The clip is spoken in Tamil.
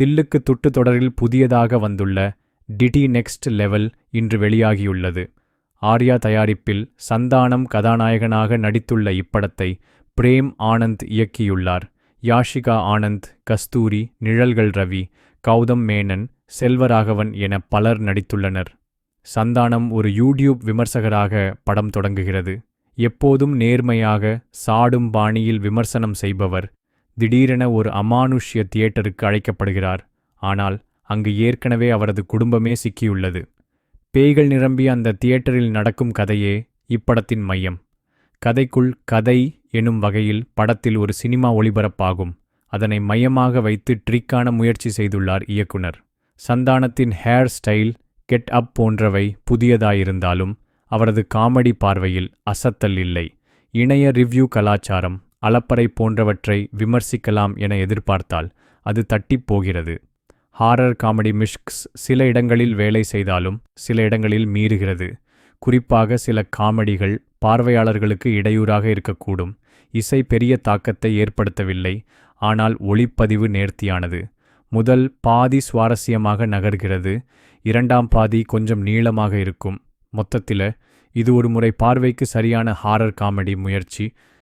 தில்லுக்கு துட்டு தொடரில் புதியதாக வந்துள்ள டிடி நெக்ஸ்ட் லெவல் இன்று வெளியாகியுள்ளது. ஆர்யா தயாரிப்பில் சந்தானம் கதாநாயகனாக நடித்துள்ள இப்படத்தை பிரேம் ஆனந்த் இயக்கியுள்ளார். யாஷிகா ஆனந்த் கஸ்தூரி நிழல்கள் ரவி கௌதம் மேனன் செல்வராகவன் என பலர் நடித்துள்ளனர். சந்தானம் ஒரு யூடியூப் விமர்சகராக படம் தொடங்குகிறது. எப்போதும் நேர்மையாக சாடும் பாணியில் விமர்சனம் செய்பவர் திடீரென ஒரு அமானுஷ்ய தியேட்டருக்கு அழைக்கப்படுகிறார். ஆனால் அங்கு ஏற்கனவே அவரது குடும்பமே சிக்கியுள்ளது. பேய்கள் நிரம்பிய அந்த தியேட்டரில் நடக்கும் கதையே இப்படத்தின் மையம். கதைக்குள் கதை எனும் வகையில் படத்தில் ஒரு சினிமா ஒளிபரப்பாகும். அதனை மையமாக வைத்து ட்ரிக்கான முயற்சி செய்துள்ளார் இயக்குனர். சந்தானத்தின் ஹேர் ஸ்டைல் கெட் அப் போன்றவை புதியதாயிருந்தாலும் அவரது காமெடி பார்வையில் அசத்தல் இல்லை. இணைய ரிவ்யூ கலாச்சாரம். அலப்பறை போன்றவற்றை விமர்சிக்கலாம் என எதிர்பார்த்தால் அது தட்டிப் போகிறது. ஹாரர் காமெடி மிஷ்க்ஸ் சில இடங்களில் வேலை செய்தாலும் சில இடங்களில் மீறுகிறது. குறிப்பாக சில காமெடிகள் பார்வையாளர்களுக்கு இடையூறாக இருக்கக்கூடும். இசை பெரிய தாக்கத்தை ஏற்படுத்தவில்லை. ஆனால் ஒளிப்பதிவு நேர்த்தியானது. முதல் பாதி சுவாரஸ்யமாக நகர்கிறது. இரண்டாம் பாதி கொஞ்சம் நீளமாக இருக்கும். மொத்தத்தில் இது ஒரு முறை பார்வைக்கு சரியான ஹாரர் காமெடி முயற்சி